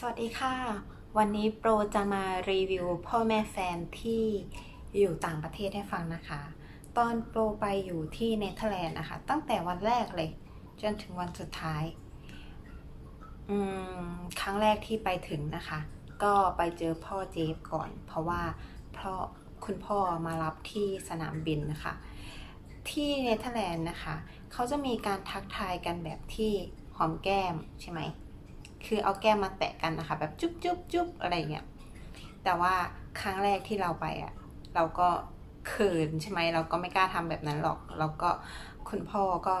สวัสดีค่ะ วันนี้โปรจะมารีวิวพ่อแม่แฟนที่อยู่ต่างประเทศให้ฟังนะคะ ตอนโปรไปอยู่ที่เนเธอร์แลนด์นะคะ ตั้งแต่วันแรกเลย จนถึงวันสุดท้ายอืมครั้งแรกที่ไปถึงนะคะ ก็ไปเจอพ่อเจฟก่อน เพราะว่าพ่อคุณพ่อมารับที่สนามบินนะคะ ที่เนเธอร์แลนด์นะคะ เขาจะมีการทักทายกันแบบที่หอมแก้มใช่ไหม คือเอาแก้มมาแตะกันนะคะ แบบจุ๊บจุ๊บจุ๊บอะไรเงี้ยแต่ว่าครั้งแรกที่เราไปอะเราก็เขินใช่ไหมเราก็ไม่กล้าทำแบบนั้นหรอก แล้วก็คุณพ่อก็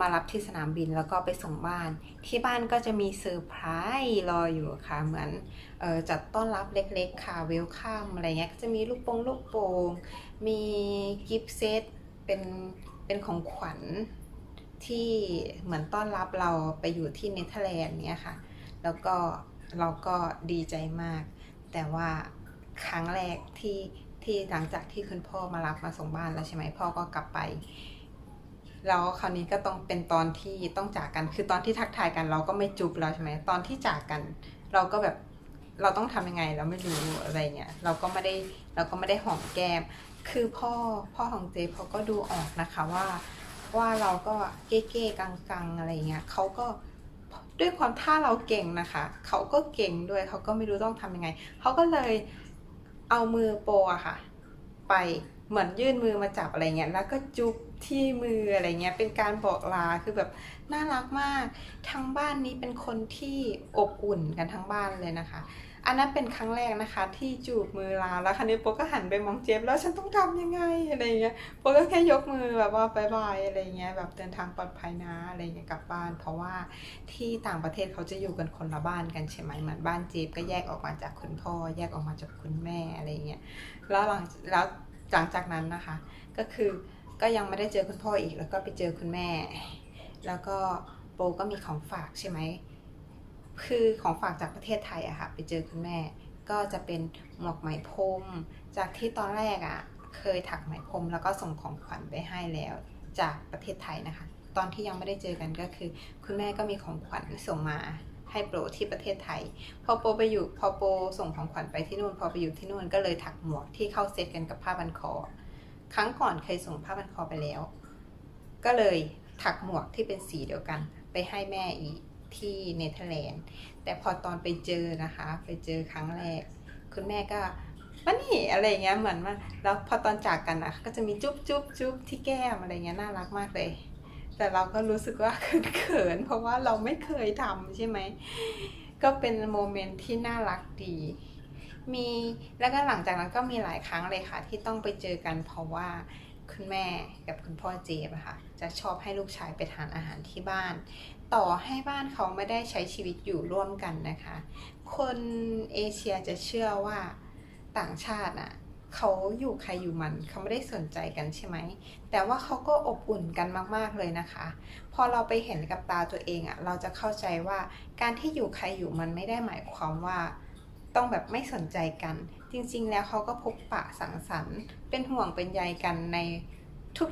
มารับที่สนามบินแล้วก็ไปส่งบ้าน ที่บ้านก็จะมีเซอร์ไพรส์รออยู่ค่ะ เหมือนเออจัดต้อนรับเล็กๆค่ะเวลคัมอะไรเงี้ยก็จะมีลูกโป่งลูกโป่งมีกิฟต์เซตเป็นเป็นของขวัญที่เหมือนต้อนรับเราไปอยู่ที่เนเธอร์แลนด์เนี้ยค่ะ แล้วก็เราก็ดีใจมาก แต่ว่าครั้งแรกที่ที่หลังจากที่คุณพ่อมารับมาส่งบ้านแล้วใช่ไหมพ่อก็กลับไปแล้วคราวนี้ก็ต้องเป็นตอนที่ต้องจากกัน คือตอนที่ทักทายกันเราก็ไม่จุบแล้วใช่ไหมตอนที่จากกัน เราก็แบบเราต้องทำยังไงเราไม่รู้อะไรเงี้ยเราก็ไม่ได้เราก็ไม่ได้หอมแก้ม คือพ่อพ่อของเจเขาก็ดูออกนะคะว่าว่าเราก็เก้ๆกังๆอะไรเงี้ยเขาก็ ด้วยความท่าเราเก่งนะคะ เขาก็เก่งด้วยเขาก็ไม่รู้ต้องทำยังไง เขาก็เลยเอามือโปอะค่ะ ไปเหมือนยื่นมือมาจับอะไรเงี้ยแล้วก็จุ๊บที่มืออะไรเงี้ยเป็นการบอกลาคือแบบน่ารักมาก ทั้งบ้านนี้เป็นคนที่อบอุ่นกันทั้งบ้านเลยนะคะ อันนั้นเป็นครั้งแรกนะคะ ที่จูบมือลาแล้วคราวนี้โปก็หันไปมองเจฟแล้วฉันต้องทำยังไงอะไรเงี้ยโปก็แค่ยกมือแบบว่าบายบายอะไรเงี้ยแบบเดินทางปลอดภัยนะอะไรเงี้ยกลับบ้าน เพราะว่าที่ต่างประเทศเขาจะอยู่กันคนละบ้านกันใช่ไหมเหมือนบ้านเจฟก็แยกออกมาจากคุณพ่อ แยกออกมาจากคุณแม่อะไรเงี้ยแล้วหลังแล้วหลังจากนั้นนะคะ ก็คือก็ยังไม่ได้เจอคุณพ่ออีกแล้วก็ไปเจอคุณแม่ แล้วก็โปก็มีของฝากใช่ไหม คือของฝากจากประเทศไทยอะค่ะ ไปเจอคุณแม่ ก็จะเป็นหมวกไหมพรม จากที่ตอนแรกอะเคยถักไหมพรมแล้วก็ส่งของขวัญไปให้แล้วจากประเทศไทยนะคะ ตอนที่ยังไม่ได้เจอกันก็คือ คุณแม่ก็มีของขวัญส่งมาให้โปรที่ประเทศไทย พอโปไปอยู่พอโปส่งของขวัญไปที่นู่น พอไปอยู่ที่นู่นก็เลยถักหมวกที่เข้าเซตกันกับผ้าพันคอ ครั้งก่อนเคยส่งผ้าพันคอไปแล้ว ก็เลยถักหมวกที่เป็นสีเดียวกัน ไปให้แม่อีก ที่เนเธอร์แลนด์ แต่พอตอนไปเจอนะคะ ไปเจอครั้งแรก คุณแม่ก็มานี่อะไรเงี้ยเหมือนว่าแล้วพอตอนจากกันอะ ก็จะมีจุ๊บจุ๊บจุ๊บที่แก้มอะไรเงี้ยน่ารักมากเลย แต่เราก็รู้สึกว่าเขินเพราะว่าเราไม่เคยทำใช่ไหม ก็เป็นโมเมนต์ที่น่ารักดี มีแล้วก็หลังจากนั้นก็มีหลายครั้งเลยค่ะ ที่ต้องไปเจอกันเพราะว่าคุณแม่กับคุณพ่อเจฟอะค่ะจะชอบให้ลูกชายไปทานอาหารที่บ้าน ต่อให้บ้านเขาไม่ได้ใช้ชีวิตอยู่ร่วมกันนะคะ คนเอเชียจะเชื่อว่าต่างชาติอะเขาอยู่ใครอยู่มันเขาไม่ได้สนใจกันใช่ไหม แต่ว่าเขาก็อบอุ่นกันมาก ๆ เลยนะคะ พอเราไปเห็นกับตาตัวเองอะ เราจะเข้าใจว่าการที่อยู่ใครอยู่มันไม่ได้หมายความว่า ต้องแบบไม่สนใจกัน จริง ๆ แล้วเขาก็พบปะสังสรรค์ เป็นห่วงเป็นใยกันใน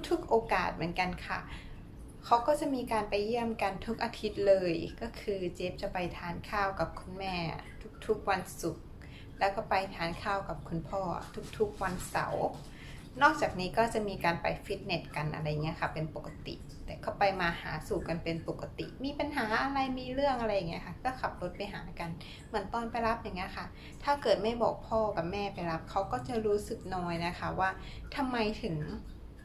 ทุกๆโอกาสเหมือนกันค่ะ เขาก็จะมีการไปเยี่ยมกันทุกอาทิตย์เลย ก็คือเจฟจะไปทานข้าวกับคุณแม่ ทุกๆวันศุกร์แล้วก็ไปทานข้าวกับคุณพ่อทุกๆวันเสาร์นอกจากนี้ก็จะมีการไปฟิตเนสกันอะไรเงี้ยค่ะ เป็นปกติ แต่ก็ไปมาหาสู่กันเป็นปกติ มีปัญหาอะไรมีเรื่องอะไรเงี้ยค่ะ ก็ขับรถไปหากัน เหมือนตอนไปรับอย่างเงี้ยค่ะ ถ้าเกิดไม่บอกพ่อกับแม่ไปรับเขาก็จะรู้สึกน้อยนะคะว่าทำไมถึง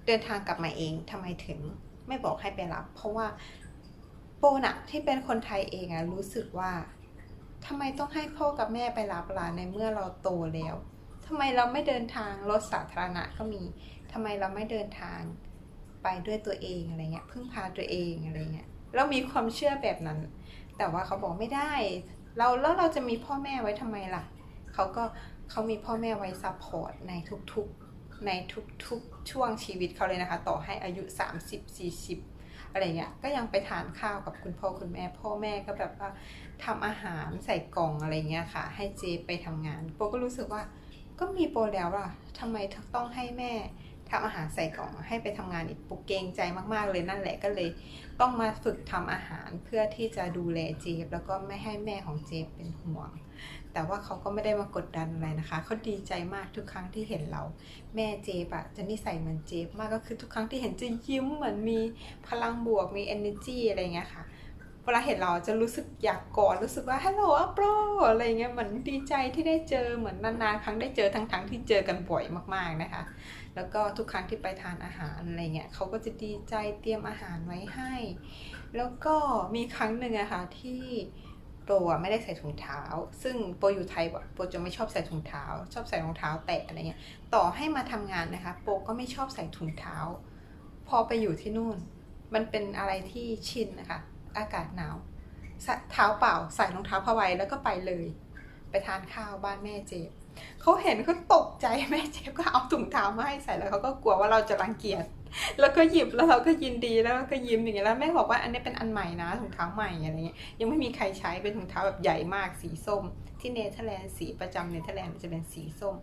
เดินทางกลับมาเองทำไมถึง ไม่บอกให้ไปรับ เพราะว่าโปนะที่เป็นคนไทยเองอะรู้สึกว่าทำไมต้องให้พ่อกับแม่ไปรับล่ะในเมื่อเราโตแล้วทำไมเราไม่เดินทางรถสาธารณะก็มีทำไมเราไม่เดินทางไปด้วยตัวเองอะไรเงี้ยพึ่งพาตัวเองอะไรเงี้ยเรามีความเชื่อแบบนั้น แต่ว่าเขาบอกไม่ได้ เราแล้วเราจะมีพ่อแม่ไว้ทำไมล่ะ เขาก็เขามีพ่อแม่ไว้ซัพพอร์ตในทุกๆ ในทุกๆช่วงชีวิตเขาเลยนะคะ ต่อให้อายุ 30 40 อะไรเงี้ยก็ยังไปทานข้าวกับคุณพ่อคุณแม่ พ่อแม่ก็แบบว่าทำอาหารใส่กล่องอะไรเงี้ยค่ะ ให้เจไปทำงานโปก็รู้สึกว่าก็มีโปรแล้วล่ะทำไมต้องให้แม่ทำอาหารใส่กล่องให้ไปทำงานอีกปุกเกงใจมากๆเลยนั่นแหละก็เลย ต้องมาฝึกทำอาหารเพื่อที่จะดูแลเจฟแล้วก็ไม่ให้แม่ของเจฟเป็นห่วง แต่ว่าเขาก็ไม่ได้มากดดันอะไรนะคะ เขาดีใจมากทุกครั้งที่เห็นเรา แม่เจฟอะจะนิสัยเหมือนเจฟมากก็คือทุกครั้งที่เห็นจะยิ้มเหมือนมีพลังบวกมี energy อะไรเงี้ยค่ะเวลาเห็นเราจะรู้สึกอยากกอดรู้สึกว่าฮัลโหลอัปโปรอะไรเงี้ยเหมือนดีใจที่ได้เจอเหมือนนานๆครั้งได้เจอทั้งๆที่เจอกันบ่อยมากๆนะคะ แล้วก็ทุกครั้งที่ไปทานอาหารอะไรเงี้ยเขาก็จะดีใจเตรียมอาหารไว้ให้ แล้วก็มีครั้งหนึ่งอะค่ะที่ โปรอะไม่ได้ใส่ถุงเท้า ซึ่งโปรอยู่ไทยอะโปรจะไม่ชอบใส่ถุงเท้า ชอบใส่รองเท้าแตะอะไรเงี้ยต่อให้มาทำงานนะคะ โปรก็ไม่ชอบใส่ถุงเท้า พอไปอยู่ที่นู่น มันเป็นอะไรที่ชินนะคะ อากาศหนาวเท้าเปล่าใส่รองเท้าผ้าใบแล้วก็ไปเลย ไปทานข้าวบ้านแม่เจฟเขาเห็นเขาตกใจแม่เจฟก็เอาถุงเท้ามาให้ใส่แล้วเขาก็กลัวว่าเราจะรังเกียจ แล้วก็หยิบแล้วเราก็ยินดีแล้วก็ยิ้มอย่างเงี้ยแล้วแม่บอกว่าอันนี้เป็นอันใหม่นะถุงเท้าใหม่อะไรเงี้ยยังไม่มีใครใช้เป็นถุงเท้าแบบใหญ่มากสีส้ม ที่เนเธอร์แลนด์สีประจำเนเธอร์แลนด์มันจะเป็นสีส้ม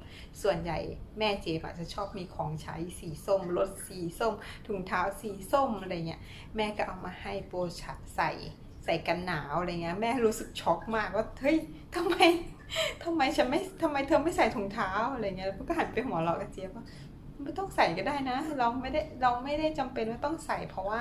ส่วนใหญ่แม่เจฟอะจะชอบมีของใช้สีส้มรถสีส้ม ถุงเท้าสีส้มอะไรเงี้ยแม่ก็เอามาให้โปรชใส่ใส่กันหนาวอะไรเงี้ยแม่รู้สึกช็อกมากว่าเฮ้ยทำไมทำไมฉันไม่ทำไมเธอไม่ใส่ถุงเท้าอะไรเงี้ยแล้วก็หันไปหัวเราะกับเจี๊ยบว่า ไม่ต้องใส่ก็ได้นะ เราไม่ได้เราไม่ได้จำเป็นว่าต้องใส่เพราะว่า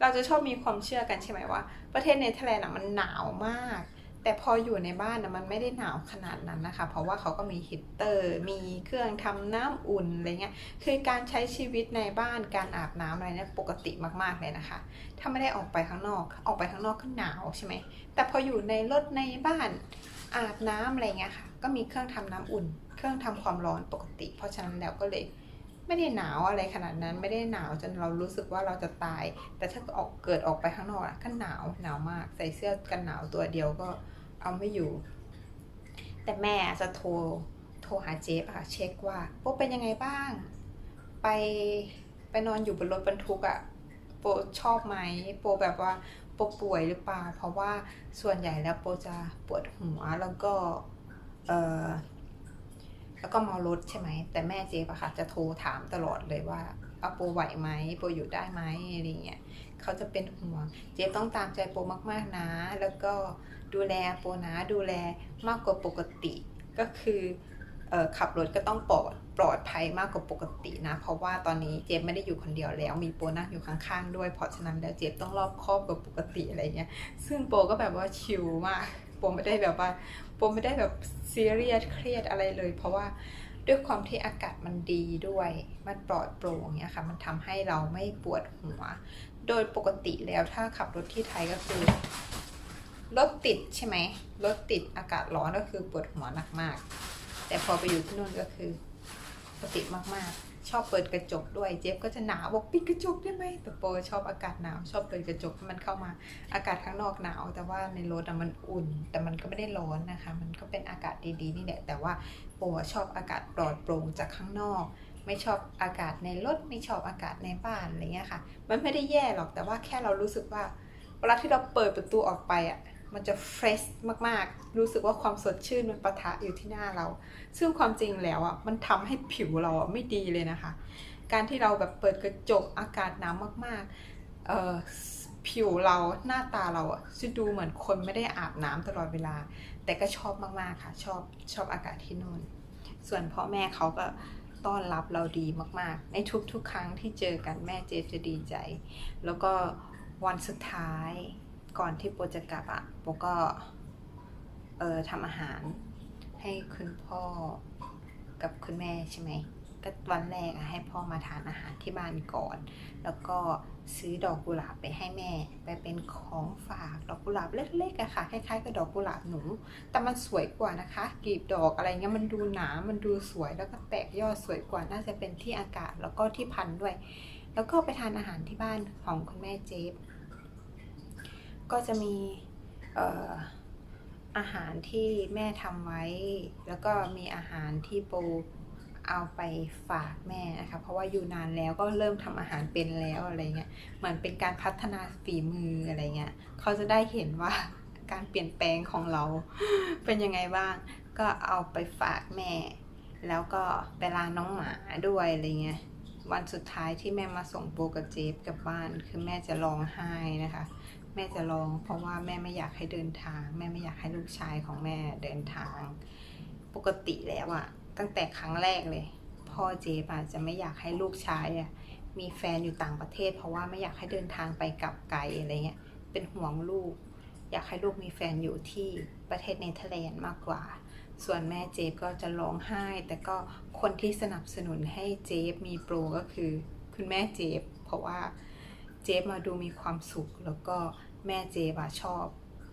เราจะชอบมีความเชื่อกันใช่ไหมว่า ประเทศเนเธอร์แลนด์มันหนาวมาก แต่พออยู่ในบ้านนะมันไม่ได้หนาวขนาดนั้นนะคะ เพราะว่าเขาก็มีฮีตเตอร์ มีเครื่องทำน้ำอุ่นอะไรเงี้ยคือการใช้ชีวิตในบ้านการอาบน้ำอะไรเนี่ยปกติมากๆเลยนะคะ ถ้าไม่ได้ออกไปข้างนอก ออกไปข้างนอกก็หนาวใช่ไหมแต่พออยู่ในรถในบ้านอาบน้ำอะไรเงี้ยค่ะ ก็มีเครื่องทำน้ำอุ่น รื่องทำความร้อนปกติ เพราะฉะนั้นแล้วก็เลยไม่ได้หนาวอะไรขนาดนั้นไม่ได้หนาวจนเรารู้สึกว่าเราจะตาย แต่ถ้าออกเกิดออกไปข้างนอกก็หนาวหนาวมาก ใส่เสื้อกันหนาวตัวเดียวก็เอาไม่อยู่ แต่แม่จะโทรโทรหาเจฟอะค่ะเช็คว่าโปเป็นยังไงบ้าง ไปไปนอนอยู่บนรถบรรทุกอะโปชอบไหมโปแบบว่าโปป่วยหรือเปล่า เพราะว่าส่วนใหญ่แล้วโปจะปวดหัวแล้วก็เออ แล้วก็เมารถใช่ไหม แต่แม่เจฟอะค่ะจะโทรถามตลอดเลยว่าเอาโปไหวไหมโปอยู่ได้ไหมอะไรเงี้ยเขาจะเป็นห่วง เจฟต้องตามใจโปมากๆนะ แล้วก็ดูแลโปนะดูแลมากกว่าปกติก็คือเออขับรถก็ต้องปลอดปลอดภัยมากกว่าปกตินะ เพราะว่าตอนนี้เจฟไม่ได้อยู่คนเดียวแล้ว มีโปนั่งอยู่ข้างๆด้วย เพราะฉะนั้นแล้วเจฟต้องรอบคอบกว่าปกติอะไรเงี้ย ซึ่งโปก็แบบว่าชิลมาก โปไม่ได้แบบว่าโปไม่ได้แบบซีเรียสเครียดอะไรเลย เพราะว่าด้วยความที่อากาศมันดีด้วย มันปลอดโปร่งเนี่ยค่ะ มันทำให้เราไม่ปวดหัว โดยปกติแล้วถ้าขับรถที่ไทยก็คือรถติดใช่ไหมรถติดอากาศร้อนก็คือปวดหัวหนักมาก แต่พอไปอยู่ที่นู่นก็คือปกติมากๆ ชอบเปิดกระจกด้วยเจฟก็จะหนาวบอกปิดกระจกได้ไหมแต่โปชอบอากาศหนาวชอบเปิดกระจกให้มันเข้ามาอากาศข้างนอกหนาว แต่ว่าในรถมันอุ่น แต่มันก็ไม่ได้ร้อนนะคะ มันก็เป็นอากาศดีๆนี่แหละแต่ว่าโปอชอบอากาศปลอดโปร่งจากข้างนอก ไม่ชอบอากาศในรถไม่ชอบอากาศในบ้านอะไรเงี้ยค่ะ มันไม่ได้แย่หรอกแต่ว่าแค่เรารู้สึกว่าเวลาที่เราเปิดประตูออกไปอะ มันจะเฟรชมากๆ รู้สึกว่าความสดชื่นมันปะทะอยู่ที่หน้าเรา ซึ่งความจริงแล้วอะมันทำให้ผิวเราอะไม่ดีเลยนะคะ การที่เราแบบเปิดกระจกอากาศหนาวมากๆเอ่อผิวเราหน้าตาเราอะจะดูเหมือนคนไม่ได้อาบน้ำตลอดเวลา แต่ก็ชอบมากๆค่ะ ชอบชอบอากาศที่นู่น ส่วนพ่อแม่เขาก็ต้อนรับเราดีมากๆ ในทุกๆ ครั้งที่เจอกันแม่เจฟจะดีใจ แล้วก็วันสุดท้าย ก่อนที่โปจะกลับอะโปก็เออทำอาหารให้คุณพ่อกับคุณแม่ใช่ไหมก็วันแรกอะให้พ่อมาทานอาหารที่บ้านก่อน แล้วก็ซื้อดอกกุหลาบไปให้แม่ ไปเป็นของฝากดอกกุหลาบเล็กๆอะค่ะคล้ายๆกับดอกกุหลาบหนู แต่มันสวยกว่านะคะกลีบดอกอะไรเงี้ยมันดูหนา มันดูสวยแล้วก็แตกยอดสวยกว่าน่าจะเป็นที่อากาศแล้วก็ที่พันด้วย แล้วก็ไปทานอาหารที่บ้านของคุณแม่เจฟ ก็จะมีอาหารที่แม่ทำไว้ แล้วก็มีอาหารที่ปูเอาไปฝากแม่นะคะเพราะว่าอยู่นานแล้วก็เริ่มทำอาหารเป็นแล้วอะไรเงี้ยเหมือนเป็นการพัฒนาฝีมืออะไรเงี้ยเขาจะได้เห็นว่าการเปลี่ยนแปลงของเราเป็นยังไงบ้าง ก็เอาไปฝากแม่ แล้วก็ไปลาน้องหมาด้วยอะไรเงี้ยวันสุดท้ายที่แม่มาส่งโบกับเจฟกลับบ้าน คือแม่จะร้องไห้นะคะ แม่จะร้องเพราะว่าแม่ไม่อยากให้เดินทาง แม่ไม่อยากให้ลูกชายของแม่เดินทาง ปกติแล้วอะตั้งแต่ครั้งแรกเลย พ่อเจฟอะจะไม่อยากให้ลูกชายอะมีแฟนอยู่ต่างประเทศ เพราะว่าไม่อยากให้เดินทางไปกลับไกลอะไรเงี้ยเป็นห่วงลูก อยากให้ลูกมีแฟนอยู่ที่ประเทศเนเธอร์แลนด์มากกว่า ส่วนแม่เจฟก็จะร้องไห้ แต่ก็คนที่สนับสนุนให้เจฟมีโปรก็คือ คุณแม่เจฟเพราะว่า เจฟมาดูมีความสุข แล้วก็แม่เจฟอะชอบ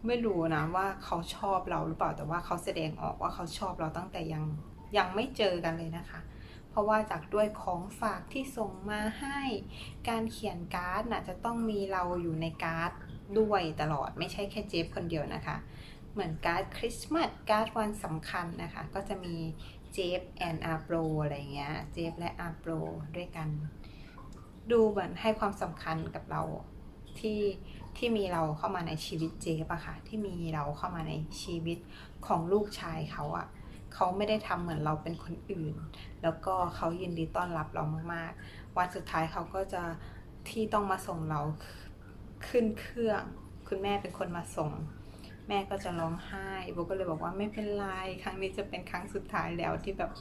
ไม่รู้นะว่าเขาชอบเราหรือเปล่าแต่ว่าเขาแสดงออกว่าเขาชอบเราตั้งแต่ยังยังไม่เจอกันเลยนะคะ เพราะว่าจากด้วยของฝากที่ส่งมาให้ การเขียนการ์ดน่ะจะต้องมีเราอยู่ในการ์ดด้วยตลอดไม่ใช่แค่เจฟคนเดียวนะคะ เหมือนการ์ดคริสต์มาสการ์ดวันสำคัญนะคะ ก็จะมีเจฟแอนอาร์โปรอะไรเงี้ยเจฟและอาร์โปรด้วยกัน ดูเหมือนให้ความสำคัญกับเราที่ที่มีเราเข้ามาในชีวิตเจฟอะค่ะที่มีเราเข้ามาในชีวิตของลูกชายเขาอะเขาไม่ได้ทำเหมือนเราเป็นคนอื่น แล้วก็เขายินดีต้อนรับเรามากๆ วันสุดท้ายเขาก็จะที่ต้องมาส่งเราขึ้นเครื่อง คุณแม่เป็นคนมาส่ง แม่ก็จะร้องไห้โบก็เลยบอกว่าไม่เป็นไร ครั้งนี้จะเป็นครั้งสุดท้ายแล้วที่แบบ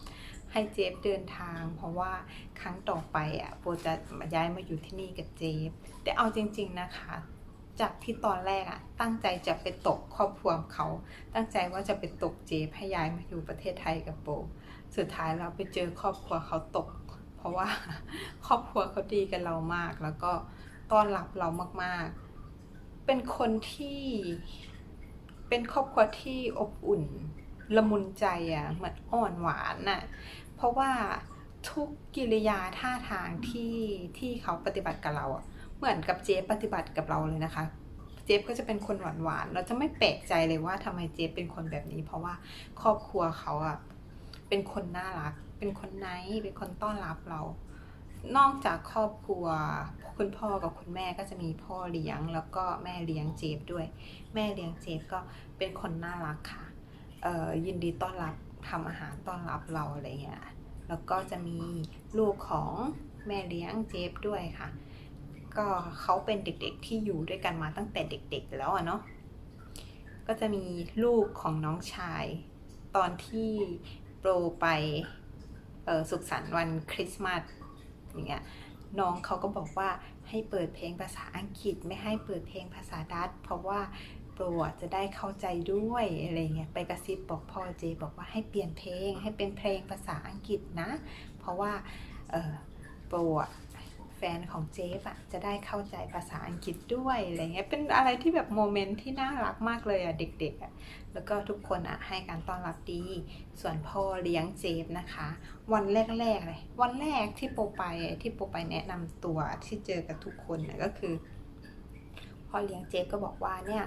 ให้เจฟเดินทาง เพราะว่าครั้งต่อไปอะโบจะย้ายมาอยู่ที่นี่กับเจฟแต่เอาจริง ๆนะคะ จากที่ตอนแรกอะตั้งใจจะไปตกครอบครัวเขา ตั้งใจว่าจะไปตกเจฟให้ย้ายมาอยู่ประเทศไทยกับโบสุดท้ายเราไปเจอครอบครัวเขาตก เพราะว่าครอบครัวเขาดีกับเรามาก แล้วก็ต้อนรับเรามากๆ เป็นคนที่เป็นครอบครัวที่อบอุ่น ละมุนใจอะเหมือนอ่อนหวานน่ะเพราะว่าทุกกิริยาท่าทางที่ที่เขาปฏิบัติกับเราอะเหมือนกับเจฟปฏิบัติกับเราเลยนะคะ เจฟก็จะเป็นคนหวานหวานเราจะไม่แปลกใจเลยว่าทำไมเจฟเป็นคนแบบนี้ เพราะว่าครอบครัวเขาอะเป็นคนน่ารัก เป็นคนไนท์เป็นคนต้อนรับเรา นอกจากครอบครัวคุณพ่อกับคุณแม่ก็จะมีพ่อเลี้ยงแล้วก็แม่เลี้ยงเจฟด้วย แม่เลี้ยงเจฟก็เป็นคนน่ารักค่ะ ยินดีต้อนรับทำอาหารต้อนรับเราอะไรเงี้ยแล้วก็จะมีลูกของแม่เลี้ยงเจฟด้วยค่ะ ก็เขาเป็นเด็กๆที่อยู่ด้วยกันมาตั้งแต่เด็กๆแล้วอะเนาะก็จะมีลูกของน้องชาย ตอนที่โปรไปสุขสันต์วันคริสต์มาสอย่างเงี้ยน้องเขาก็บอกว่าให้เปิดเพลงภาษาอังกฤษไม่ให้เปิดเพลงภาษาดัตเพราะว่า รอะจะได้เข้าใจด้วยอะไรเงี้ยไปกระซิบบอกพ่อเจ บอกว่าให้เปลี่ยนเพลง ให้เป็นเพลงภาษาอังกฤษนะ เพราะว่าเออโปรอะแฟนของเจฟอะจะได้เข้าใจภาษาอังกฤษด้วยอะไรเงี้ยเป็นอะไรที่แบบโมเมนต์ที่น่ารักมากเลยอะเด็กๆอะแล้วก็ทุกคนอะให้การต้อนรับดี ส่วนพ่อเลี้ยงเจฟนะคะ วันแรกๆเลยวันแรกที่โปรไปที่โปรไปแนะนำตัวที่เจอกับทุกคนน่ะก็คือพ่อเลี้ยงเจฟก็บอกว่าเนี่ย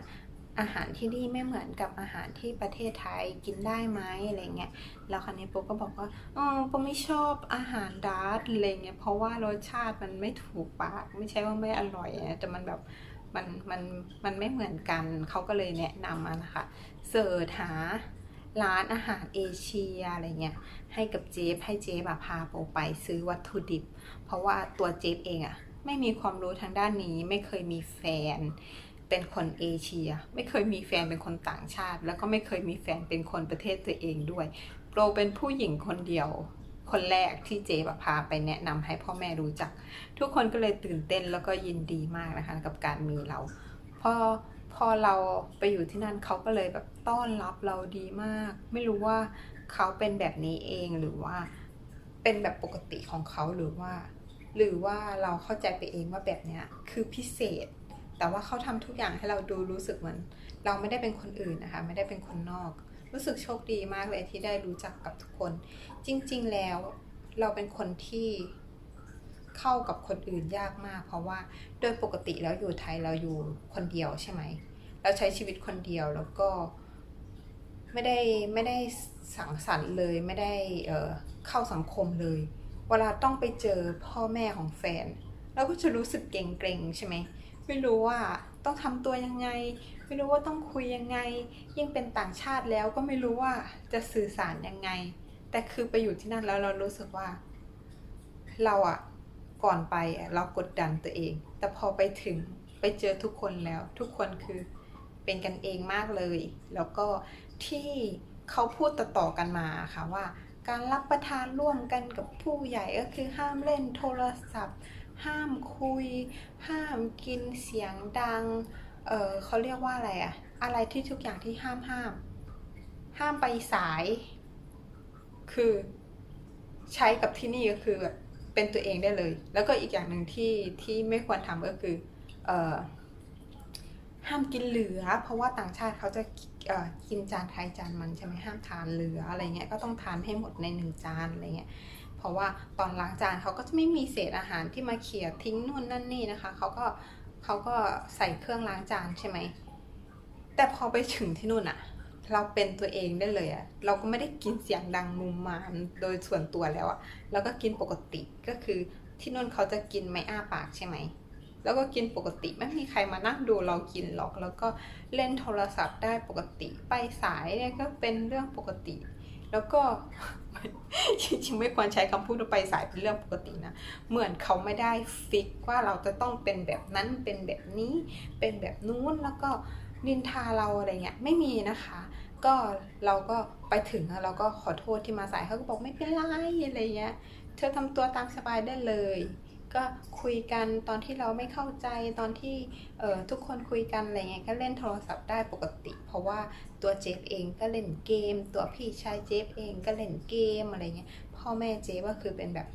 อาหารที่นี่ไม่เหมือนกับอาหารที่ประเทศไทยกินได้ไหมอะไรเงี้ย แล้วคราวนี้โปก็บอกว่าเออโปไม่ชอบอาหารดาร์ตอะไรเงี้ย เพราะว่ารสชาติมันไม่ถูกปาก ไม่ใช่ว่าไม่อร่อยนะแต่มันแบบมันมันมันไม่เหมือนกัน เขาก็เลยแนะนำมานะคะ เสิร์ชหาร้านอาหารเอเชียอะไรเงี้ย ให้กับเจฟให้เจฟอะพาโปไปซื้อวัตถุดิบ เพราะว่าตัวเจฟเองอะไม่มีความรู้ทางด้านนี้ไม่เคยมีแฟน เป็นคนเอเชีย ไม่เคยมีแฟนเป็นคนต่างชาติ แล้วก็ไม่เคยมีแฟนเป็นคนประเทศตัวเองด้วยโปรเป็นผู้หญิงคนเดียวคนแรกที่เจแบบพาไปแนะนำให้พ่อแม่รู้จัก ทุกคนก็เลยตื่นเต้นแล้วก็ยินดีมากนะคะกับการมีเราพอพอเราไปอยู่ที่นั่นเขาก็เลยแบบต้อนรับเราดีมาก ไม่รู้ว่าเขาเป็นแบบนี้เองหรือว่าเป็นแบบปกติของเขาหรือว่า หรือว่าเราเข้าใจไปเองว่าแบบเนี้ยคือพิเศษ แต่ว่าเขาทำทุกอย่างให้เราดูรู้สึกเหมือน เราไม่ได้เป็นคนอื่นนะคะ ไม่ได้เป็นคนนอก รู้สึกโชคดีมากเลยที่ได้รู้จักกับทุกคน จริง ๆ แล้วเราเป็นคนที่เข้ากับคนอื่นยากมาก เพราะว่าโดยปกติแล้วอยู่ไทยเราอยู่คนเดียวใช่ไหมเราใช้ชีวิตคนเดียวแล้วก็ไม่ได้ไม่ได้สังสรรค์เลยไม่ได้เเข้าสังคมเลย เวลาต้องไปเจอพ่อแม่ของแฟน เราก็จะรู้สึกเกรงๆใช่ไหม ไม่รู้ว่าต้องทำตัวยังไง ไม่รู้ว่าต้องคุยยังไง ยิ่งเป็นต่างชาติแล้วก็ไม่รู้ว่าจะสื่อสารยังไง แต่คือไปอยู่ที่นั่นแล้วเรารู้สึกว่า เราอะก่อนไปเรากดดันตัวเอง แต่พอไปถึงไปเจอทุกคนแล้ว ทุกคนคือเป็นกันเองมากเลย แล้วก็ที่เขาพูดต่อๆกันมาค่ะว่า การรับประทานร่วมกันกับผู้ใหญ่ก็คือห้ามเล่นโทรศัพท์ ห้ามคุย ห้ามกินเสียงดัง เออเขาเรียกว่าอะไรอะอะไรที่ทุกอย่างที่ห้ามห้าม ห้ามไปสาย คือใช้กับที่นี่ก็คือแบบเป็นตัวเองได้เลย แล้วก็อีกอย่างหนึ่งที่ที่ไม่ควรทำก็คือเออห้ามกินเหลือ เพราะว่าต่างชาติเขาจะเออกินจานใครจานมันใช่ไหมห้ามทานเหลืออะไรเงี้ยก็ต้องทานให้หมดในหนึ่งจานอะไรเงี้ย เพราะว่าตอนล้างจานเขาก็จะไม่มีเศษอาหารที่มาเขี่ยทิ้งนู่นนั่นนี่นะคะเขาก็เขาก็ใส่เครื่องล้างจานใช่ไหมแต่พอไปถึงที่นู่นอะเราเป็นตัวเองได้เลยอะเราก็ไม่ได้กินเสียงดังมุมมามโดยส่วนตัวแล้วอะเราก็กินปกติก็คือที่นู่นเขาจะกินไม่อ้าปากใช่ไหมแล้วก็กินปกติไม่มีใครมานั่งดูเรากินหรอก แล้วก็เล่นโทรศัพท์ได้ปกติ ไปสายเนี่ยก็เป็นเรื่องปกติ แล้วก็จริงๆไม่ควรใช้คำพูดไปสายเป็นเรื่องปกตินะ เหมือนเขาไม่ได้ฟิกว่าเราจะต้องเป็นแบบนั้นเป็นแบบนี้เป็นแบบนู้นแล้วก็นินทาเราอะไรเงี้ยไม่มีนะคะ ก็เราก็ไปถึงแล้วเราก็ขอโทษที่มาสายเขาก็บอกไม่เป็นไรอะไรเงี้ยเธอทำตัวตามสบายได้เลย ก็คุยกันตอนที่เราไม่เข้าใจตอนที่เออทุกคนคุยกันอะไรเงี้ยก็เล่นโทรศัพท์ได้ปกติ เพราะว่าตัวเจฟเองก็เล่นเกม ตัวพี่ชายเจฟเองก็เล่นเกมอะไรเงี้ยพ่อแม่เจฟก็คือเป็นแบบ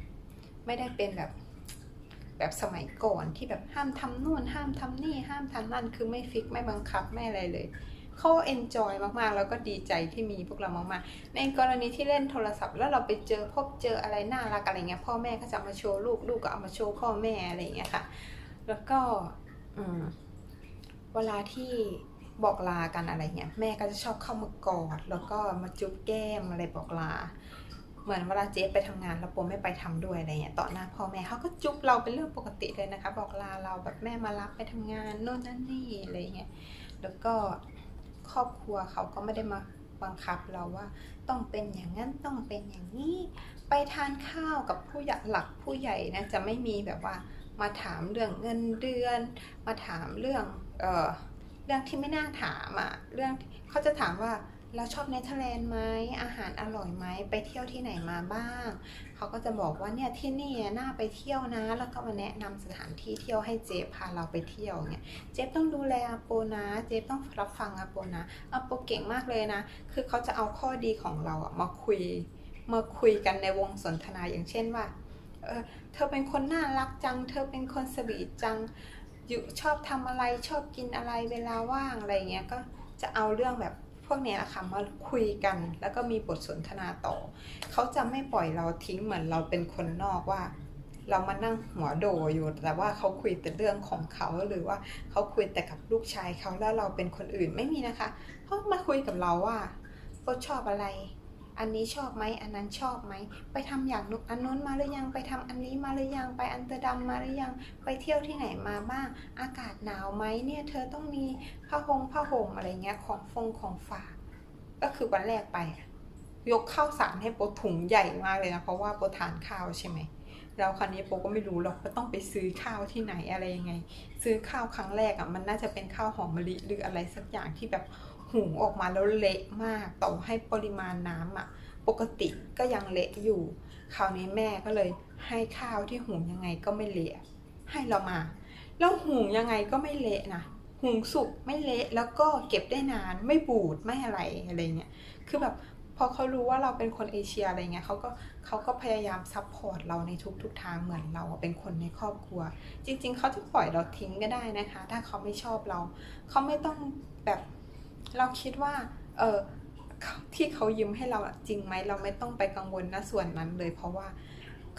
ไม่ได้เป็นแบบแบบสมัยก่อนที่แบบห้ามทำนู่นห้ามทำนี่ห้ามทำนั่นคือไม่ฟิกไม่บังคับไม่อะไรเลย เขาเอนจอยมากๆ แล้วก็ดีใจที่มีพวกเรามากๆ ในกรณีที่เล่นโทรศัพท์ แล้วเราไปเจอพบเจออะไรน่ารักอะไรเงี้ยพ่อแม่ก็จะมาโชว์ลูกลูกก็เอามาโชว์พ่อแม่อะไรเงี้ยค่ะ แล้วก็อเวลาที่บอกลากันอะไรเงี้ยแม่ก็จะชอบเข้ามากอดแล้วก็มาจุ๊บแก้มอะไรบอกลา เหมือนเวลาเจ๊ไปทำงานแล้วโปไม่ไปทำด้วยอะไรเงี้ยต่อหน้าพ่อแม่เขาก็จุ๊บเราเป็นเรื่องปกติเลยนะคะ บอกลาเราแบบแม่มารับไปทำงานโน่นนั่นนี่อะไรเงี้ยแล้วก็ ครอบครัวเขาก็ไม่ได้มาบังคับเราว่าต้องเป็นอย่างนั้นต้องเป็นอย่างนี้ ไปทานข้าวกับผู้ใหญ่หลักผู้ใหญ่นะจะไม่มีแบบว่ามาถามเรื่องเงินเดือน มาถามเรื่องเออเรื่องที่ไม่น่าถามอะเรื่องเขาจะถามว่า เราชอบเนเธอร์แลนด์ไหมอาหารอร่อยไหมไปเที่ยวที่ไหนมาบ้าง เขาก็จะบอกว่าเนี่ยที่นี่น่าไปเที่ยวนะ แล้วก็มาแนะนำสถานที่เที่ยวให้เจฟพาเราไปเที่ยวเนี่ยเจฟต้องดูแลอาโปนะ เจฟต้องรับฟังอาโปนะอาโปเก่งมากเลยนะ คือเขาจะเอาข้อดีของเราอะมาคุยมาคุยกันในวงสนทนาอย่างเช่นว่าเออเธอเป็นคนน่ารักจัง เธอเป็นคนสวีทจังอยู่ชอบทำอะไรชอบกินอะไรเวลาว่างอะไรเงี้ยก็จะเอาเรื่องแบบ พวกนี้ยแหละค่ะมาคุยกันแล้วก็มีบทสนทนาต่อ เขาจะไม่ปล่อยเราทิ้งเหมือนเราเป็นคนนอกว่า เรามานั่งหัวโดอยู่แต่ว่าเขาคุยแต่เรื่องของเขาหรือว่าเขาคุยแต่กับลูกชายเขาแล้วเราเป็นคนอื่นไม่มีนะคะเขามาคุยกับเราว่าเขาชอบอะไร อันนี้ชอบไหมอันนั้นชอบไหม ไปทำอย่างนู้นอันนู้นมาหรือยัง ไปทำอันนี้มาหรือยัง ไปอัมสเตอร์ดัมมาหรือยัง ไปเที่ยวที่ไหนมาบ้าง อากาศหนาวไหมเนี่ยเธอต้องมีผ้าหงผ้าห่มอะไรเงี้ยของฟงของฝาก ก็คือวันแรกไปยกข้าวสารให้โปถุงใหญ่มากเลยนะเพราะว่าโปทานข้าวใช่ไหมแล้วคราวนี้โปก็ไม่รู้หรอกว่าต้องไปซื้อข้าวที่ไหนอะไรยังไง ซื้อข้าวครั้งแรกอะมันน่าจะเป็นข้าวหอมมะลิหรืออะไรสักอย่างที่แบบ หุงออกมาแล้วเละมากต่อให้ปริมาณน้ำอะปกติก็ยังเละอยู่ คราวนี้แม่ก็เลยให้ข้าวที่หุงยังไงก็ไม่เละให้เรามา แล้วหุงยังไงก็ไม่เละนะหุงสุกไม่เละแล้วก็เก็บได้นานไม่บูดไม่อะไรอะไรเงี้ยคือแบบพอเขารู้ว่าเราเป็นคนเอเชียอะไรเงี้ยเขาก็เขาก็พยายามซัพพอร์ตเราในทุกๆทางเหมือนเราเป็นคนในครอบครัว จริง ๆเขาจะปล่อยเราทิ้งก็ได้นะคะ ถ้าเขาไม่ชอบเรา เขาไม่ต้องแบบ เราคิดว่า เออที่เขายิ้มให้เราจริงไหมเราไม่ต้องไปกังวลนะส่วนนั้นเลย เพราะว่า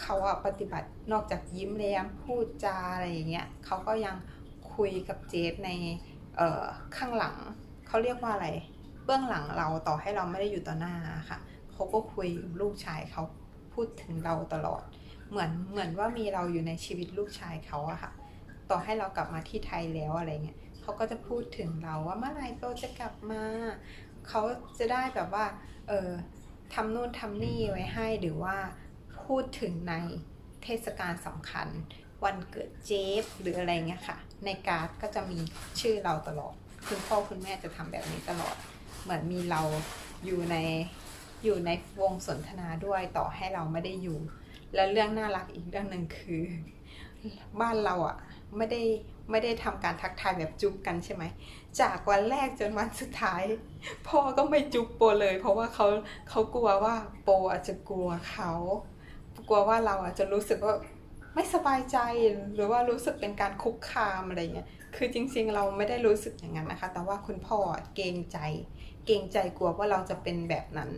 เขาอะปฏิบัตินอกจากยิ้มแย้มพูดจาอะไรอย่างเงี้ยเขาก็ยังคุยกับเจฟในเอ่อข้างหลังเขาเรียกว่าอะไร เบื้องหลังเราต่อให้เราไม่ได้อยู่ต่อหน้าค่ะเขาก็คุยลูกชายเขาพูดถึงเราตลอด เหมือนเหมือนว่ามีเราอยู่ในชีวิตลูกชายเขาอะค่ะ ต่อให้เรากลับมาที่ไทยแล้วอะไรเงี้ย เขาก็จะพูดถึงเราว่าเมื่อไหร่โปรจะกลับมาเขาจะได้แบบว่าเออทำนู่นทำนี่ไว้ให้หรือว่าพูดถึงในเทศกาลสำคัญ วันเกิดเจฟหรืออะไรเงี้ยค่ะ ในการ์ดก็จะมีชื่อเราตลอด คุณพ่อคุณแม่จะทำแบบนี้ตลอด เหมือนมีเราอยู่ในอยู่ในวงสนทนาด้วยต่อให้เราไม่ได้อยู่ แล้วเรื่องน่ารักอีกเรื่องหนึ่งคือ บ้านเราอะไม่ได้ ไม่ได้ทำการทักทายแบบจุ๊บกันใช่ไหม จากวันแรกจนวันสุดท้าย พ่อก็ไม่จุ๊บโปเลย เพราะว่าเขาเขากลัวว่าโปอาจจะกลัวเขากลัวว่าเราอาจจะรู้สึกว่าไม่สบายใจหรือว่ารู้สึกเป็นการคุกคามอะไรเงี้ย คือจริงๆเราไม่ได้รู้สึกอย่างนั้นนะคะ แต่ว่าคุณพ่อเกรงใจ เกรงใจกลัวว่าเราจะเป็นแบบนั้น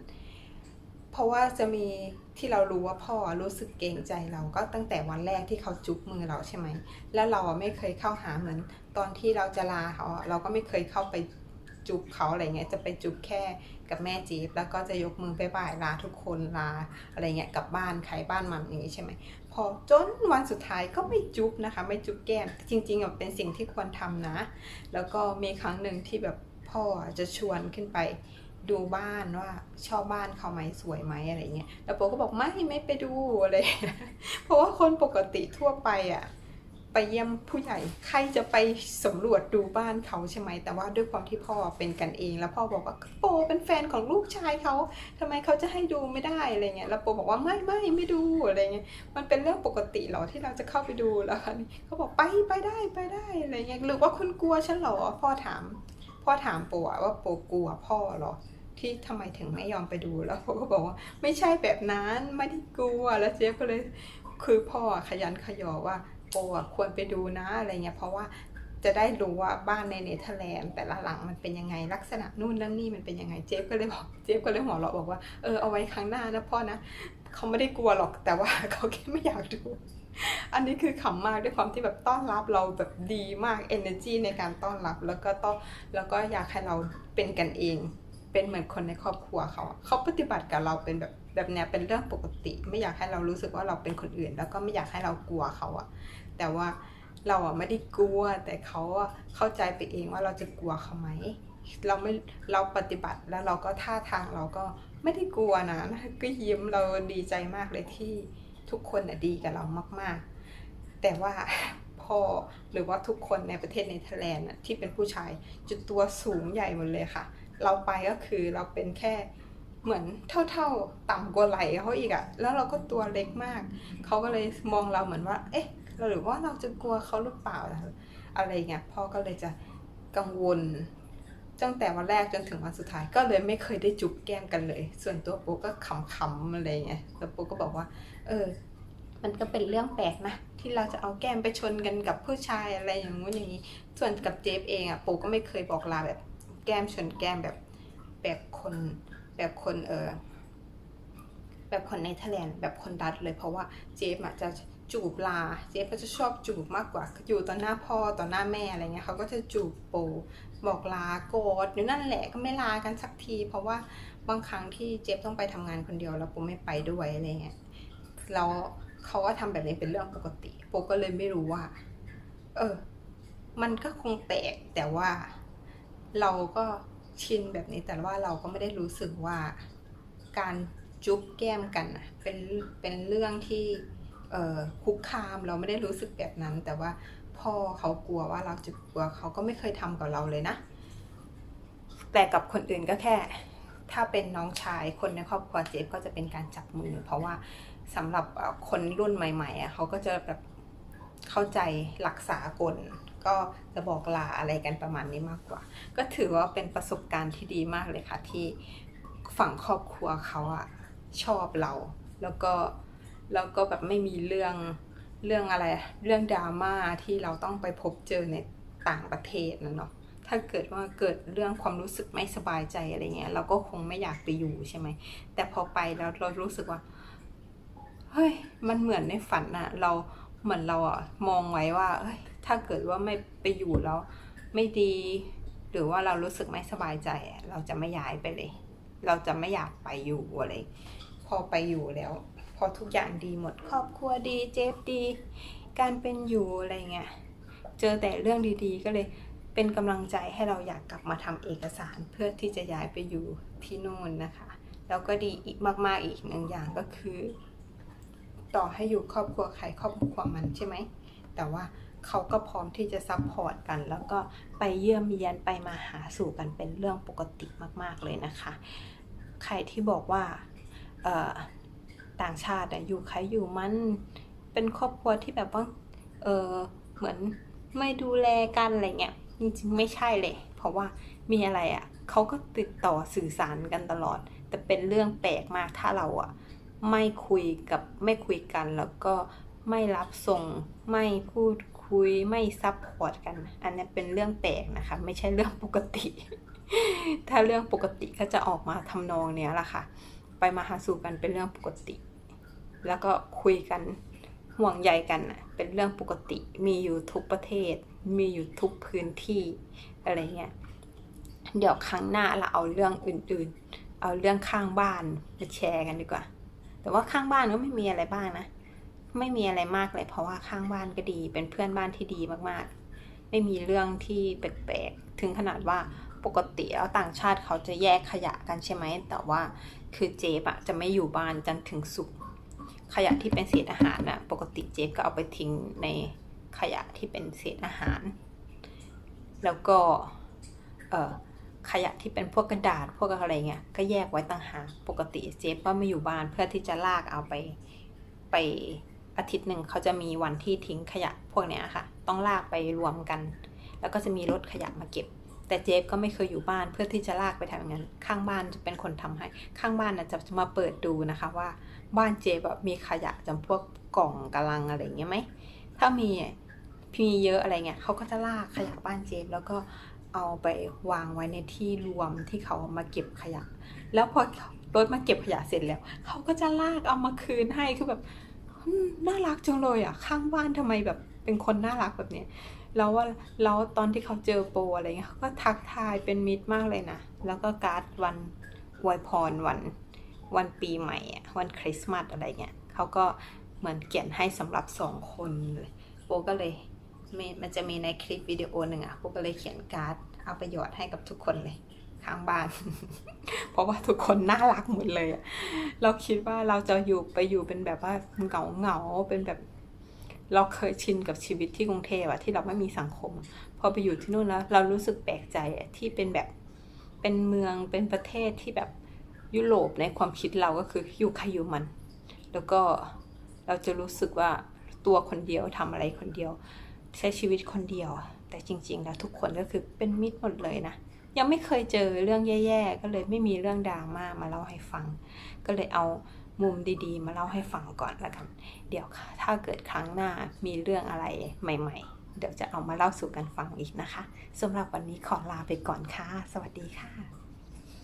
เพราะว่าจะมี ที่เรารู้ว่าพ่อรู้สึกเกรงใจเราก็ตั้งแต่วันแรกที่เขาจุ๊บมือเราใช่ไหม แล้วเราไม่เคยเข้าหาเหมือน ตอนที่เราจะลาเขาเราก็ไม่เคยเข้าไปจุ๊บเขาอะไรเงี้ยจะไปจุ๊บแค่กับแม่จี๊บแล้วก็จะยกมือไปบ่ายลาทุกคนลาอะไรเงี้ยกลับบ้านใครบ้านมันอย่างงี้ใช่ไหมพอจนวันสุดท้ายก็ไม่จุ๊บนะคะ ไม่จุ๊บแก้มจริงๆอะเป็นสิ่งที่ควรทำนะ แล้วก็มีครั้งหนึ่งที่แบบพ่อจะชวนขึ้นไป ดูบ้านว่าชอบบ้านเขาไหมสวยไหมอะไรเงี้ยแล้วโปก็บอกไม่ไม่ไปดูอะไร เพราะว่าคนปกติทั่วไปอะไปเยี่ยมผู้ใหญ่ใครจะไปสำรวจดูบ้านเขาใช่ไหมแต่ว่าด้วยความที่พ่อเป็นกันเอง แล้วพ่อบอกว่าโปเป็นแฟนของลูกชายเขาทำไมเขาจะให้ดูไม่ได้อะไรเงี้ยแล้วโปบอกว่าไม่ไม่ไม่ดูอะไรเงี้ยมันเป็นเรื่องปกติเหรอที่เราจะเข้าไปดูแล้วเขาบอกไปไปได้ไปได้อะไรเงี้ยหรือว่าคุณกลัวฉันเหรอพ่อถาม พ่อถามโปอะว่าโปกลัวพ่อเหรอ ที่ทำไมถึงไม่ยอมไปดูแล้วโปก็บอกว่าไม่ใช่แบบนั้นไม่ได้กลัวแล้วเจ๊ก็เลยคือพ่อขยันขยอว่าโปอะควรไปดูนะอะไรเงี้ยเพราะว่าจะได้รู้ว่าบ้านในเนเธอร์แลนด์แต่ละหลังมันเป็นยังไงลักษณะนู่นนั่นนี่มันเป็นยังไงเจ๊ก็เลยบอกเจ๊ก็เลยหัวเราะบอกว่าเออเอาไว้ครั้งหน้านะพ่อนะเขาไม่ได้กลัวหรอกแต่ว่าเขาแค่ไม่อยากดู อันนี้คือขำมากด้วยความที่แบบต้อนรับเราแบบดีมาก energy ในการต้อนรับแล้วก็ต้องแล้วก็อยากให้เราเป็นกันเอง เป็นเหมือนคนในครอบครัวเขาเขาปฏิบัติกับเราเป็นแบบแบบเนี้ยเป็นเรื่องปกติ ไม่อยากให้เรารู้สึกว่าเราเป็นคนอื่น แล้วก็ไม่อยากให้เรากลัวเขาอะแต่ว่าเราอะไม่ได้กลัว แต่เขาอะเข้าใจไปเองว่าเราจะกลัวเขาไหมเราไม่เราปฏิบัติแล้วเราก็ท่าทางเราก็ไม่ได้กลัวนะก็ยิ้มเราดีใจมากเลยที่ทุกคนน่ะดีกับเรามาก ๆ แต่ว่าพ่อหรือว่าทุกคนในประเทศเนเธอร์แลนด์ที่เป็นผู้ชายจะตัวสูงใหญ่หมดเลยค่ะ เราไปก็คือเราเป็นแค่เหมือนเท่าๆต่ำกว่าไหลเขาอีกอะแล้วเราก็ตัวเล็กมาก เขาก็เลยมองเราเหมือนว่า เอ๊ะ หรือว่าเราจะกลัวเขาหรือเปล่าอะไรเงี้ยพ่อก็เลยจะกังวลตั้งแต่วันแรกจนถึงวันสุดท้ายก็เลยไม่เคยได้จุบแก้มกันเลย ส่วนตัวปุ๊กก็ขำๆอะไรเงี้ยแล้วปุ๊กก็บอกว่า เออ มันก็เป็นเรื่องแปลกนะ ที่เราจะเอาแก้มไปชนกันกับผู้ชายอะไรอย่างงู้นอย่างนี้ ส่วนกับเจฟเองอะปูก็ไม่เคยบอกลาแบบ แก้มชนแก้มแบบแบบคนแบบคนเออแบบคนในเธอร์แลนด์แบบคนดัตเลยเพราะว่าเจฟอะจะจูบลา เจฟก็จะชอบจูบมากกว่าอยู่ต่อหน้าพ่อต่อหน้าแม่อะไรเงี้ยเขาก็จะจูบโปบอกลาโกรธอยู่นั่นแหละก็ไม่ลากันสักที เพราะว่าบางครั้งที่เจฟต้องไปทำงานคนเดียวแล้วปูไม่ไปด้วยอะไรเงี้ยเราเขาก็ทำแบบนี้เป็นเรื่องปกติ โปก็เลยไม่รู้ว่า เออ มันก็คงแปลกแต่ว่า เราก็ชินแบบนี้แต่ว่าเราก็ไม่ได้รู้สึกว่าการจุ๊บแก้มกันนะเป็นเป็นเรื่องที่เคุกคามเราไม่ได้รู้สึกแบบนั้น แต่ว่าพ่อเขากลัวว่าเราจะกลัวเขาก็ไม่เคยทำกับเราเลยนะ แต่กับคนอื่นก็แค่ ถ้าเป็นน้องชายคนในครอบครัวเจฟก็จะเป็นการจับมือ เพราะว่าสำหรับคนรุ่นใหม่ๆเขาก็จะแบบเข้าใจหลักสากล ก็จะบอกลาอะไรกันประมาณนี้มากกว่า ก็ถือว่าเป็นประสบการณ์ที่ดีมากเลยค่ะ ที่ฝั่งครอบครัวเขาอะชอบเรา แล้วก็แล้วก็แบบไม่มีเรื่องเรื่องอะไร เรื่องดราม่าที่เราต้องไปพบเจอในต่างประเทศนะเนาะถ้าเกิดว่าเกิดเรื่องความรู้สึกไม่สบายใจอะไรเงี้ย เราก็คงไม่อยากไปอยู่ใช่ไหม แต่พอไปแล้วเรารู้สึกว่า เฮ้ย มันเหมือนในฝันอะเราเหมือนเราอะมองไว้ว่าเฮ้ย ถ้าเกิดว่าไม่ไปอยู่แล้วไม่ดี หรือว่าเรารู้สึกไม่สบายใจ เราจะไม่ย้ายไปเลย เราจะไม่อยากไปอยู่อะไร พอไปอยู่แล้ว พอทุกอย่างดีหมดครอบครัวดีเจฟดี การเป็นอยู่อะไรเงี้ยเจอแต่เรื่องดีๆ ก็เลยเป็นกำลังใจให้เราอยากกลับมาทำเอกสารเพื่อที่จะย้ายไปอยู่ที่นู่นนะคะ แล้วก็ดีอีกมากๆอีกหนึ่งอย่างก็คือ ต่อให้อยู่ครอบครัวใครครอบครัวมันใช่ไหม แต่ว่า เขาก็พร้อมที่จะซัพพอร์ตกัน แล้วก็ไปเยี่ยมเยียนไปมาหาสู่กันเป็นเรื่องปกติมาก ๆ เลยนะคะ ใครที่บอกว่าต่างชาติอยู่ใครอยู่มันเป็นครอบครัวที่แบบว่าเออเหมือนไม่ดูแลกันอะไรเงี้ยจริงๆไม่ใช่เลย เพราะว่ามีอะไรอะเขาก็ติดต่อสื่อสารกันตลอด แต่เป็นเรื่องแปลกมากถ้าเราอะไม่คุยกับไม่คุยกันแล้วก็ ไม่รับส่ง ไม่พูดคุย ไม่ซัพพอร์ตกัน อันนี้เป็นเรื่องแปลกนะคะ ไม่ใช่เรื่องปกติ ถ้าเรื่องปกติก็จะออกมาทำนองเนี้ยแหละค่ะ ไปมาหาสู่กันเป็นเรื่องปกติ แล้วก็คุยกันห่วงใยกันนะเป็นเรื่องปกติ มีอยู่ทุกประเทศ มีอยู่ทุกพื้นที่อะไรเงี้ย เดี๋ยวครั้งหน้าเราเอาเรื่องอื่นๆ เอาเรื่องข้างบ้านมาแชร์กันดีกว่า แต่ว่าข้างบ้านก็ไม่มีอะไรบ้างนะ ไม่มีอะไรมากเลย เพราะว่าข้างบ้านก็ดี เป็นเพื่อนบ้านที่ดีมากๆ ไม่มีเรื่องที่แปลกๆ ถึงขนาดว่าปกติแล้วต่างชาติเขาจะแยกขยะกันใช่ไหม แต่ว่าคือเจฟอะจะไม่อยู่บ้านจันถึงศุกขยะที่เป็นเศษอาหารน่ะปกติเจฟก็เอาไปทิ้งในขยะที่เป็นเศษอาหาร แล้วก็เอ่อขยะที่เป็นพวกกระดาษพวกอะไรเงี้ยก็แยกไว้ต่างหากปกติเจฟก็ไม่อยู่บ้านเพื่อที่จะลากเอาไปไป อาทิตย์หนึ่งเขาจะมีวันที่ทิ้งขยะพวกเนี้ยค่ะ ต้องลากไปรวมกัน แล้วก็จะมีรถขยะมาเก็บ แต่เจฟก็ไม่เคยอยู่บ้านเพื่อที่จะลากไปทำอย่างนั้น ข้างบ้านจะเป็นคนทำให้ ข้างบ้านนะจะมาเปิดดูนะคะว่าบ้านเจแบบมีขยะจำพวกกล่องกะลังอะไรเงี้ยไหม ถ้ามีมีเยอะอะไรเงี้ยเขาก็จะลากขยะบ้านเจฟแล้วก็เอาไปวางไว้ในที่รวมที่เขามาเก็บขยะ แล้วพอรถมาเก็บขยะเสร็จแล้ว เขาก็จะลากเอามาคืนให้คือแบบ น่ารักจังเลยอะ ข้างบ้านทำไมแบบเป็นคนน่ารักแบบเนี้ยแล้วว่าแล้วตอนที่เขาเจอโปอะไรเงี้ยเขาก็ทักทายเป็นมิตรมากเลยนะ แล้วก็การ์ดวันอวยพรวันวันปีใหม่อะวันคริสต์มาสอะไรเงี้ยเขาก็เหมือนเขียนให้สำหรับสองคนเลยโปก็เลยมันจะมีในคลิปวิดีโอหนึ่งอะโปก็เลยเขียนการ์ดเอาไปหยอดให้กับทุกคนเลย ข้างบ้าน เพราะว่าทุกคนน่ารักหมดเลยอะเราคิดว่าเราจะอยู่ไปอยู่เป็นแบบว่าเหงาเหงาเป็นแบบ เราเคยชินกับชีวิตที่กรุงเทพอะที่เราไม่มีสังคม พอไปอยู่ที่นู่นแล้วเรารู้สึกแปลกใจที่เป็นแบบเป็นเมืองเป็นประเทศที่แบบยุโรปในความคิดเราก็คืออยู่ใครอยู่มัน แล้วก็เราจะรู้สึกว่าตัวคนเดียวทำอะไรคนเดียว ใช้ชีวิตคนเดียว แต่จริงๆแล้วทุกคนก็คือเป็นมิตรหมดเลยนะ ยังไม่เคยเจอเรื่องแย่ๆ ก็เลยไม่มีเรื่องดราม่ามาเล่าให้ฟัง ก็เลยเอามุมดีๆ มาเล่าให้ฟังก่อนละกัน เดี๋ยวค่ะถ้าเกิดครั้งหน้ามีเรื่องอะไรใหม่ ๆ เดี๋ยวจะเอามาเล่าสู่กันฟังอีกนะคะสำหรับวันนี้ขอลาไปก่อนค่ะ สวัสดีค่ะ